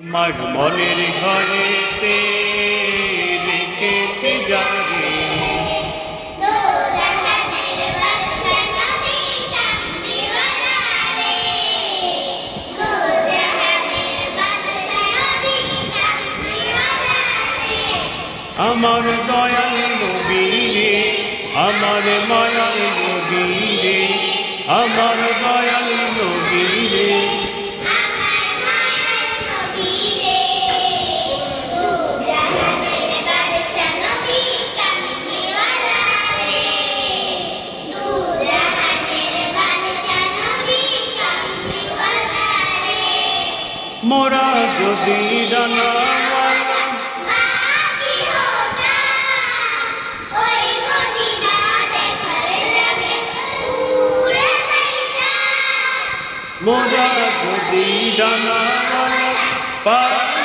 আমার মনের ঘরেতে রেখেছি যারে। আমার দয়াল নবীরে আমার মায়াল নবীরে আমার মোরা যদি মোরা যদি ডানা পাখি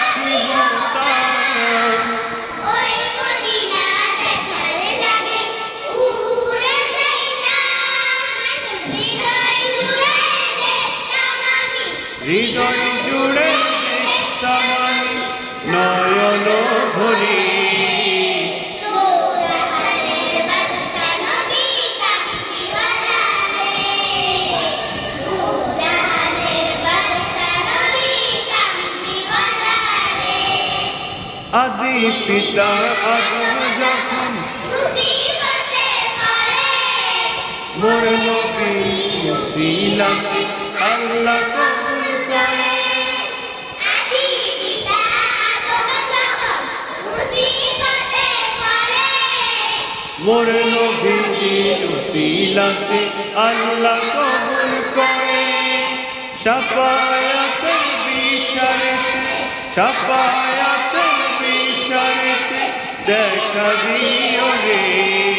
হৃদয় জুড়ে নয়ন ভরি আদি পিতা আদম যখন মোর নবী সিলাতে আল্লাহ কবুল করে মোর নবী সিলাতে আল্লাহ কবুল করে সাফায়াতের বিচারেতে সাফায়াতের বিচারেতে দেখা দিও রে